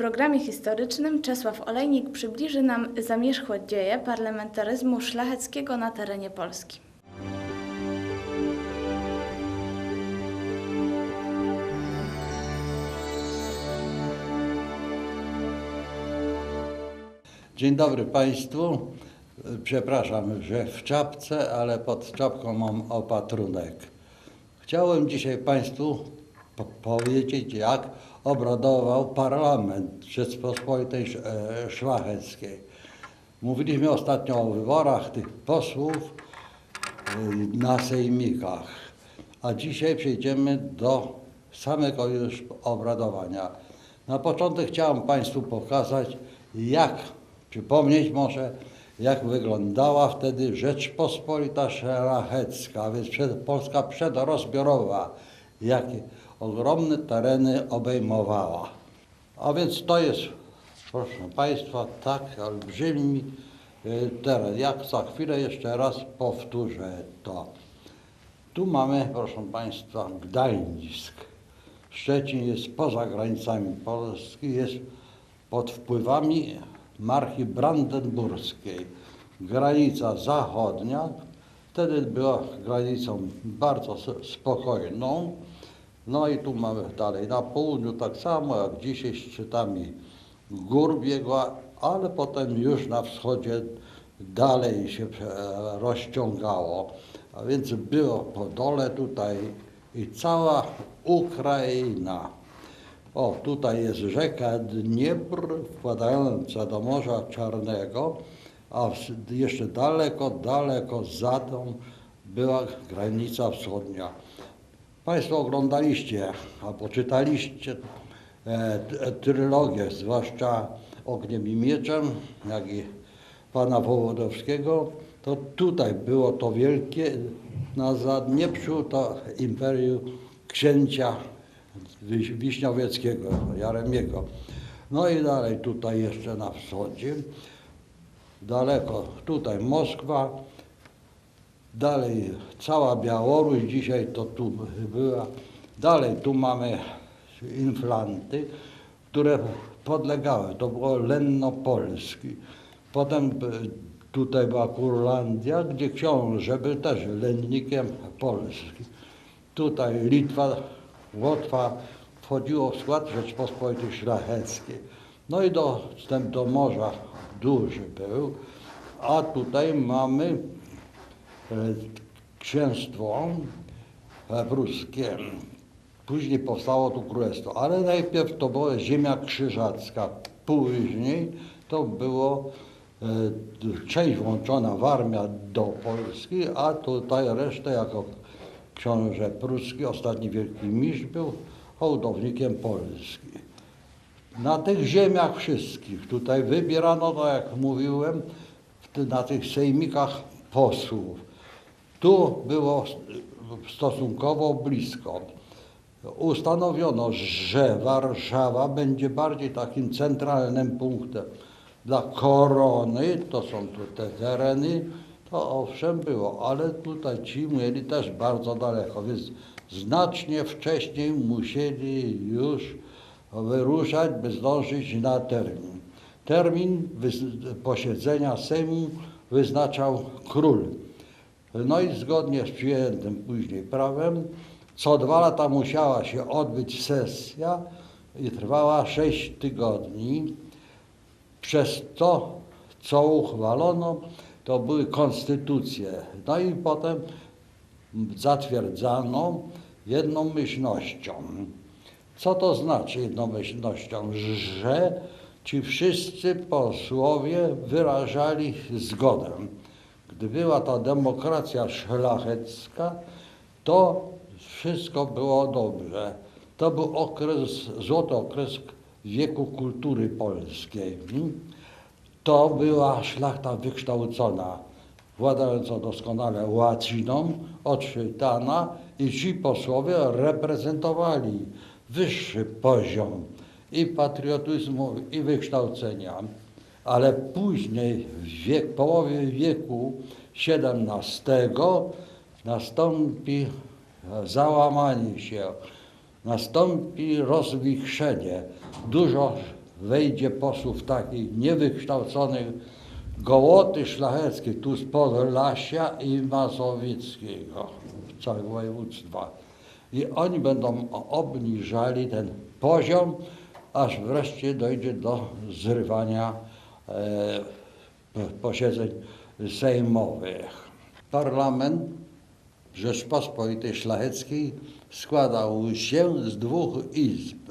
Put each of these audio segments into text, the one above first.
programie historycznym Czesław Olejnik przybliży nam zamierzchłe dzieje parlamentaryzmu szlacheckiego na terenie Polski. Dzień dobry Państwu. Przepraszam, że w czapce, ale pod czapką mam opatrunek. Chciałem dzisiaj Państwu po powiedzieć, jak obradował Parlament Rzeczpospolitej Sz- e, Szlacheckiej. Mówiliśmy ostatnio o wyborach tych posłów y, na sejmikach, a dzisiaj przejdziemy do samego już obradowania. Na początek chciałem Państwu pokazać, jak, przypomnieć może, jak wyglądała wtedy Rzeczpospolita Szlachecka, więc przed, Polska przedrozbiorowa, jakie ogromne tereny obejmowała. A więc to jest, proszę Państwa, tak olbrzymi y, teren. Jak za chwilę jeszcze raz powtórzę to. Tu mamy, proszę Państwa, Gdańsk. Szczecin jest poza granicami Polski, jest pod wpływami marki brandenburskiej. Granica zachodnia wtedy była granicą bardzo spokojną. No i tu mamy dalej na południu tak samo jak dzisiaj szczytami gór biegła, ale potem już na wschodzie dalej się prze- rozciągało. A więc było po dole tutaj i cała Ukraina. O, tutaj jest rzeka Dniepr wpadająca do Morza Czarnego, a jeszcze daleko, daleko za tą była granica wschodnia. Państwo oglądaliście albo czytaliście e, trylogię, zwłaszcza Ogniem i Mieczem, jak i pana Wołodowskiego, to tutaj było to wielkie, na Zadnieprzu to imperium księcia Wiś- Wiśniowieckiego, Jaremiego. No i dalej tutaj jeszcze na wschodzie, daleko tutaj Moskwa, Dalej cała Białoruś dzisiaj to tu była. Dalej tu mamy inflanty, które podlegały. To było Lenno Polski. Potem b- tutaj była Kurlandia, gdzie książę był też lennikiem Polski. Tutaj Litwa, Łotwa wchodziło w skład Rzeczpospolitej Szlacheckiej. No i dostęp do morza duży był. A tutaj mamy e, księstwo e, pruskie. Później powstało tu królestwo, ale najpierw to była ziemia krzyżacka. Później to było e, część włączona w armię do Polski, a tutaj resztę jako książę pruski, ostatni wielki mistrz był hołdownikiem Polski. Na tych ziemiach wszystkich tutaj wybierano, tak jak mówiłem, na tych sejmikach posłów. Tu było stosunkowo blisko. Ustanowiono, że Warszawa będzie bardziej takim centralnym punktem dla korony, to są tu te tereny, to owszem było, ale tutaj ci mieli też bardzo daleko, więc znacznie wcześniej musieli już wyruszać, by zdążyć na termin. Termin posiedzenia Sejmu wyznaczał król. No i zgodnie z przyjętym później prawem, co dwa lata musiała się odbyć sesja i trwała sześć tygodni. Przez to, co uchwalono, to były konstytucje. No i potem zatwierdzano jednomyślnością. Co to znaczy jednomyślnością? Że ci wszyscy posłowie wyrażali zgodę. Gdy była ta demokracja szlachecka, to wszystko było dobrze. To był okres, złoty okres wieku kultury polskiej. To była szlachta wykształcona, władająca doskonale łaciną, odczytana i ci posłowie reprezentowali wyższy poziom i patriotyzmu, i wykształcenia. Ale później, w połowie wieku XVII, nastąpi załamanie się, nastąpi rozwichrzenie. Dużo wejdzie posłów takich niewykształconych, gołoty szlacheckie, tu z Podlasia i Mazowieckiego, całego województwa. I oni będą obniżali ten poziom, aż wreszcie dojdzie do zrywania posiedzeń sejmowych. Parlament Rzeczpospolitej Szlacheckiej składał się z dwóch izb.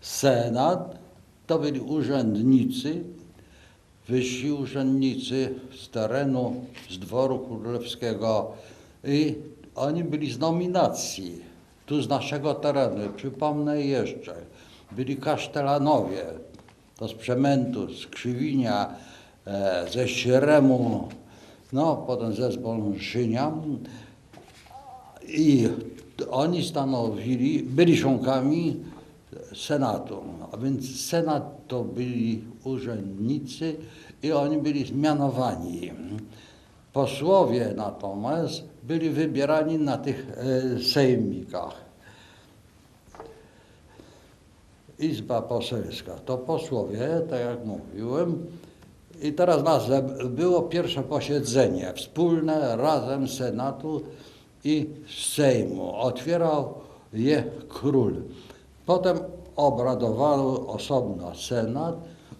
Senat to byli urzędnicy, wyżsi urzędnicy z terenu, z dworu królewskiego i oni byli z nominacji, tu z naszego terenu. Przypomnę jeszcze, byli kasztelanowie, to z Przemętu, z Krzywinia, e, ze Śremu, no potem ze Zbolżynia i oni stanowili, byli członkami Senatu, a więc Senat to byli urzędnicy i oni byli zmianowani. Posłowie natomiast byli wybierani na tych e, sejmikach. Izba Poselska to posłowie, tak jak mówiłem. I teraz nas było pierwsze posiedzenie wspólne razem Senatu i Sejmu. Otwierał je król. Potem obradował osobno Senat,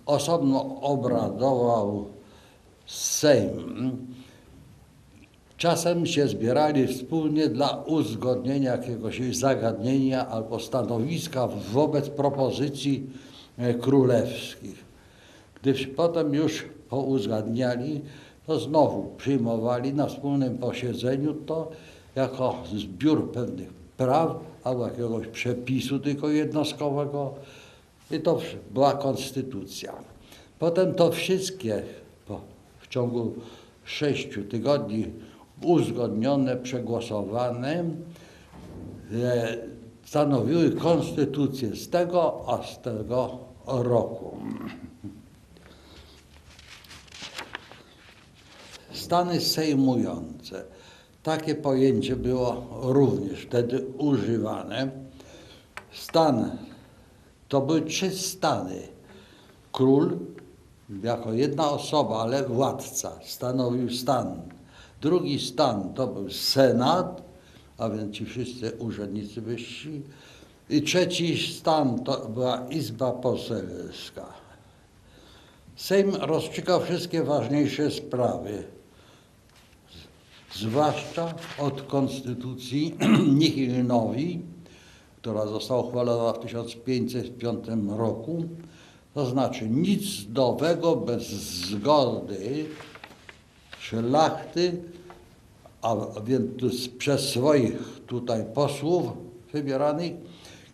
osobno obradował Sejm. Czasem się zbierali wspólnie dla uzgodnienia jakiegoś zagadnienia albo stanowiska wobec propozycji e, królewskich. Gdy potem już pouzgadniali, to znowu przyjmowali na wspólnym posiedzeniu to jako zbiór pewnych praw albo jakiegoś przepisu tylko jednostkowego i to była konstytucja. Potem to wszystkie w ciągu sześciu tygodni uzgodnione, przegłosowane stanowiły konstytucję z tego a z tego roku. Stany sejmujące. Takie pojęcie było również wtedy używane. Stan to były trzy stany. Król jako jedna osoba, ale władca stanowił stan. Drugi stan to był senat, a więc ci wszyscy urzędnicy wyżsi. I trzeci stan to była Izba Poselska. Sejm rozstrzygał wszystkie ważniejsze sprawy, zwłaszcza od konstytucji Nihilnowi, która została uchwalona w 1505 roku. To znaczy nic nowego bez zgody szlachty, a więc przez swoich tutaj posłów wybieranych,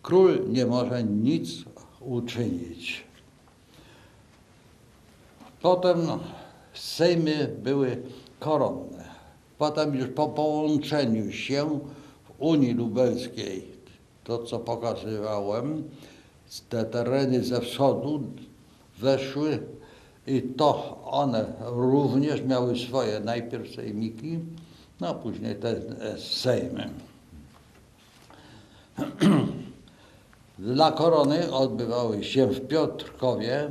król nie może nic uczynić. Potem sejmy były koronne. Potem już po połączeniu się w Unii Lubelskiej, to co pokazywałem, te tereny ze wschodu weszły i to one również miały swoje najpierw sejmiki, no a później te sejmy. Dla korony odbywały się w Piotrkowie,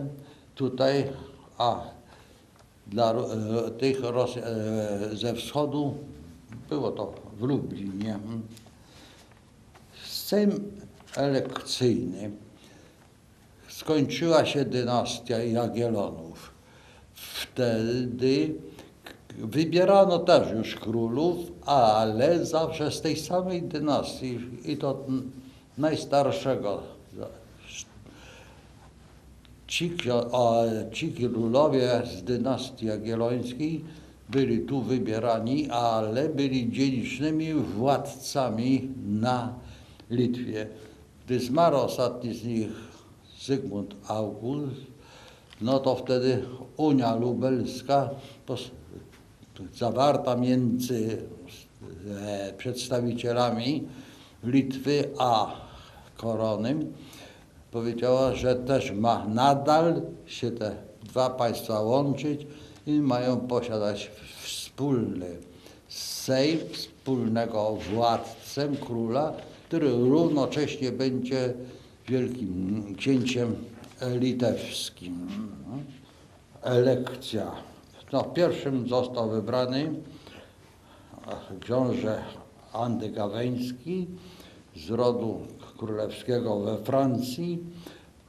tutaj, a dla e, tych Ros e, ze wschodu było to w Lublinie. Sejm elekcyjny skończyła się dynastia Jagiellonów. Wtedy wybierano też już królów, ale zawsze z tej samej dynastii i to najstarszego. Ci, ci królowie z dynastii jagiellońskiej byli tu wybierani, ale byli dziedzicznymi władcami na Litwie. Gdy zmarł ostatni z nich, Zygmunt August, no to wtedy Unia Lubelska zawarta między e, przedstawicielami Litwy a korony powiedziała, że też ma nadal się te dwa państwa łączyć i mają posiadać wspólny sejm, wspólnego władcę króla, który równocześnie będzie wielkim księciem litewskim. Elekcja. No, pierwszym został wybrany książę Andy Gaweński z rodu królewskiego we Francji,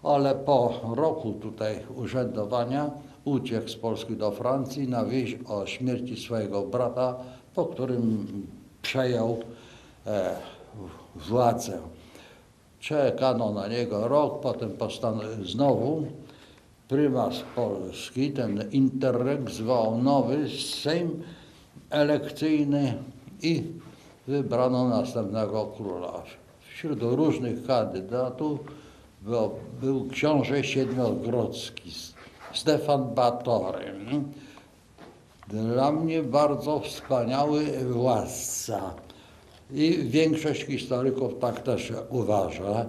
ale po roku tutaj urzędowania uciekł z Polski do Francji na wieść o śmierci swojego brata, po którym przejął e, władzę. Czekano na niego rok, potem znowu prymas Polski, ten Interreg zwołał nowy Sejm elekcyjny i wybrano następnego króla. Wśród różnych kandydatów był, był książę Siedmiogrodzki, Stefan Batory. Dla mnie bardzo wspaniały władca. I większość historyków tak też uważa.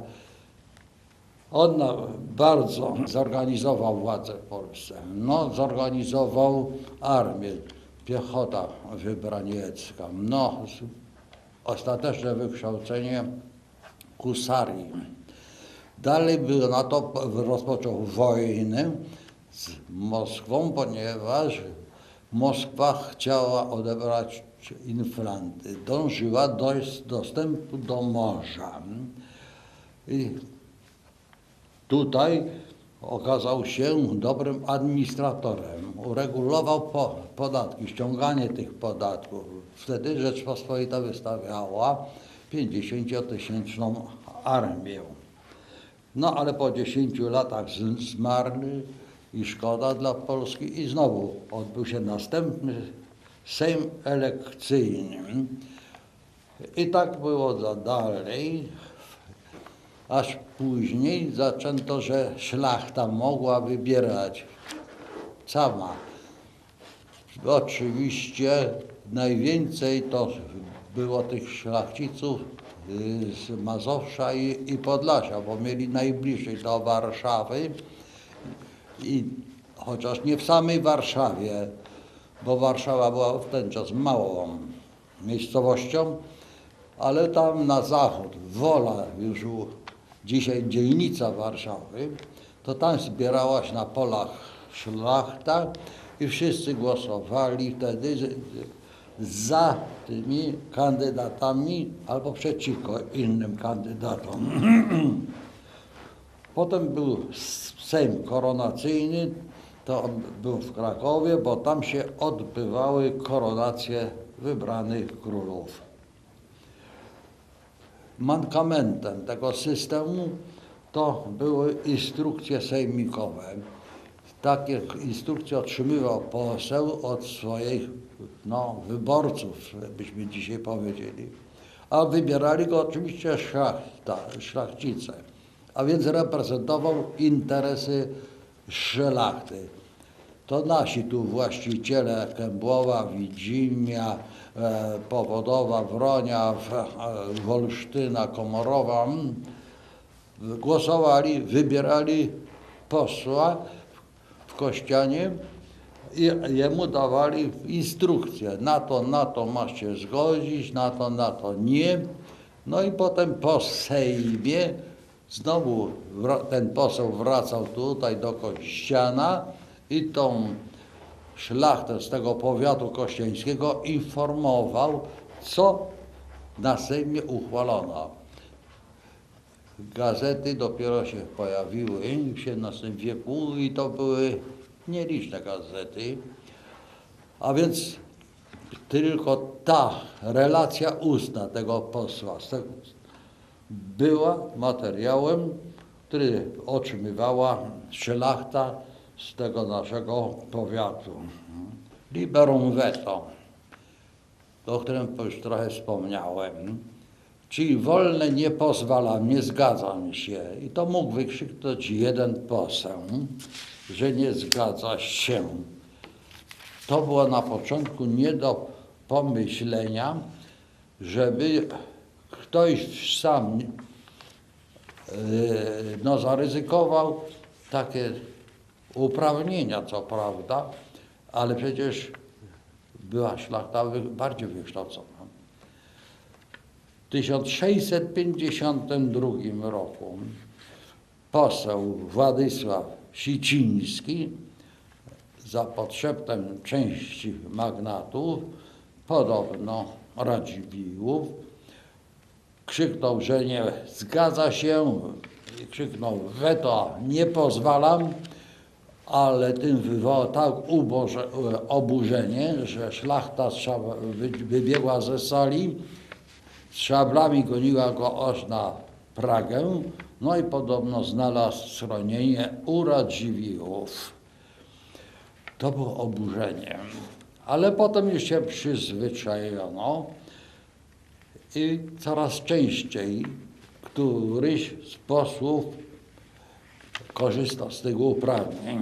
On bardzo zorganizował władzę w Polsce. No, zorganizował armię, piechota wybraniecka. No, ostateczne wykształcenie husarii. Dalej był na to rozpoczął wojnę z Moskwą, ponieważ Moskwa chciała odebrać Inflanty. Dążyła do dostępu do morza. I tutaj okazał się dobrym administratorem. Uregulował po, podatki, ściąganie tych podatków. Wtedy Rzeczpospolita wystawiała 50-tysięczną armię. No ale po 10 latach zmarł i szkoda dla Polski i znowu odbył się następny Sejm elekcyjny. I tak było za dalej, aż później zaczęto, że szlachta mogła wybierać sama. Oczywiście najwięcej to było tych szlachciców z Mazowsza i, i Podlasia, bo mieli najbliżej do Warszawy i chociaż nie w samej Warszawie, bo Warszawa była w ten czas małą miejscowością, ale tam na zachód, Wola już u- dzisiaj dzielnica Warszawy, to tam zbierała się na polach szlachta i wszyscy głosowali wtedy za tymi kandydatami albo przeciwko innym kandydatom. Potem był Sejm koronacyjny, to on był w Krakowie, bo tam się odbywały koronacje wybranych królów. Mankamentem tego systemu to były instrukcje sejmikowe. Takie instrukcje otrzymywał poseł od swoich no, wyborców, byśmy dzisiaj powiedzieli. A wybierali go oczywiście szlachta, szlachcice. A więc reprezentował interesy szlachty. To nasi tu właściciele Kębłowa, Widzimia, e, Powodowa, Wronia, e, Wolsztyna, Komorowa mm, głosowali, wybierali posła w Kościanie i jemu dawali instrukcje. Na to, na to masz się zgodzić, na to, na to nie. No i potem po Sejmie znowu ten poseł wracał tutaj do Kościana i tą szlachtę z tego powiatu kościańskiego informował, co na Sejmie uchwalono. Gazety dopiero się pojawiły w XVII wieku i to były nieliczne gazety. A więc tylko ta relacja ustna tego posła była materiałem, który otrzymywała szlachta z tego naszego powiatu. Liberum veto, o którym już trochę wspomniałem. Czyli wolne nie pozwalam, nie zgadzam się. I to mógł wykrzyknąć jeden poseł, że nie zgadza się. To było na początku nie do pomyślenia, żeby ktoś sam yy, no, zaryzykował takie uprawnienia, co prawda, ale przecież była szlachta bardziej wykształcona. W 1652 roku poseł Władysław Siciński za podszeptem części magnatów, podobno Radziwiłłów, krzyknął, że nie zgadza się, krzyknął weto nie pozwalam, ale tym wywołał tak uboże, oburzenie, że szlachta wybiegła ze sali, z szablami goniła go aż na Pragę, no i podobno znalazł schronienie u Radziwiłłów. To było oburzenie. Ale potem już się przyzwyczajono i coraz częściej któryś z posłów korzysta z tego uprawnień.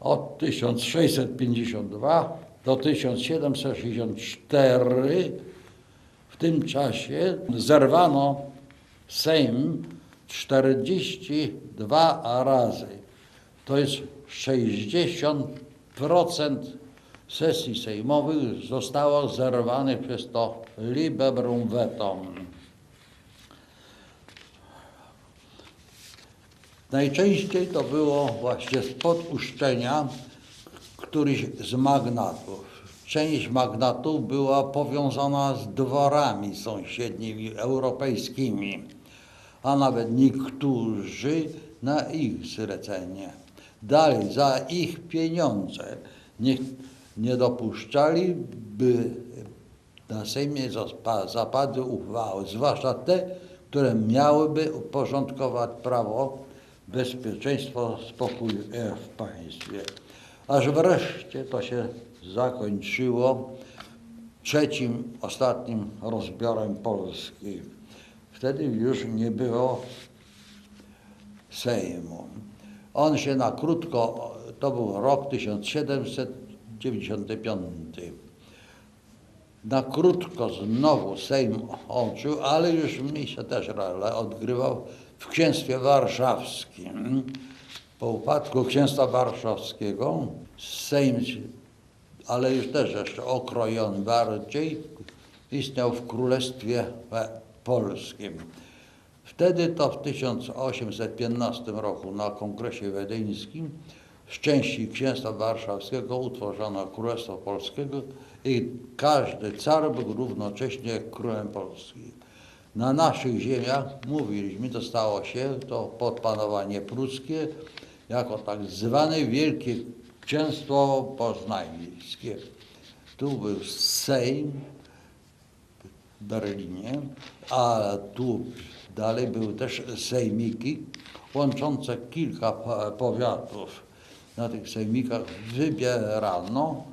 Od 1652 do 1764 w tym czasie zerwano Sejm 42 razy. To jest 60% sesji sejmowych zostało zerwanych przez to liberum vetum. Najczęściej to było właśnie spod uszczenia któryś z magnatów. Część magnatów była powiązana z dworami sąsiednimi, europejskimi, a nawet niektórzy na ich zlecenie. Dalej, za ich pieniądze nie, nie dopuszczali, by na Sejmie zapadły uchwały, zwłaszcza te, które miałyby uporządkować prawo, bezpieczeństwo, spokój e, w państwie. Aż wreszcie to się zakończyło trzecim, ostatnim rozbiorem Polski. Wtedy już nie było Sejmu. On się na krótko, to był rok 1795. Na krótko znowu Sejm oczył, ale już mniejsza też rolę odgrywał w księstwie warszawskim. Po upadku księstwa warszawskiego Sejm, ale już też jeszcze okrojony bardziej, istniał w Królestwie Polskim. Wtedy to w 1815 roku na Kongresie Wiedeńskim z części Księstwa Warszawskiego utworzono Królestwo Polskiego i każdy car był równocześnie królem Polski. Na naszych ziemiach, mówiliśmy, to stało się to podpanowanie pruskie jako tak zwane Wielkie Księstwo Poznańskie. Tu był Sejm, w Berlinie, a tu dalej były też sejmiki łączące kilka po- powiatów. Na tych sejmikach wybierano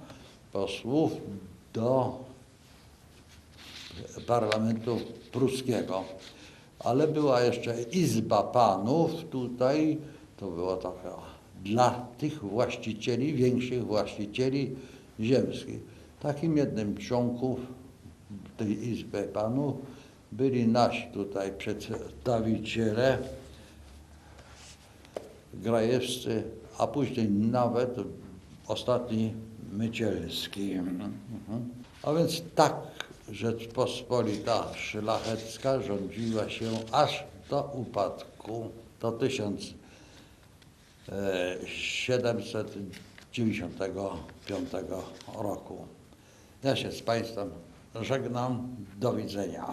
posłów do parlamentu pruskiego. Ale była jeszcze Izba Panów tutaj, to było taka dla tych właścicieli, większych właścicieli ziemskich. Takim jednym członków tej Izby Panów byli nasi tutaj przedstawiciele grajewscy, a później nawet ostatni Mycielski. Mhm. A więc tak Rzeczpospolita szlachecka rządziła się aż do upadku, do 1795 roku. Ja się z Państwem żegnam. Do widzenia.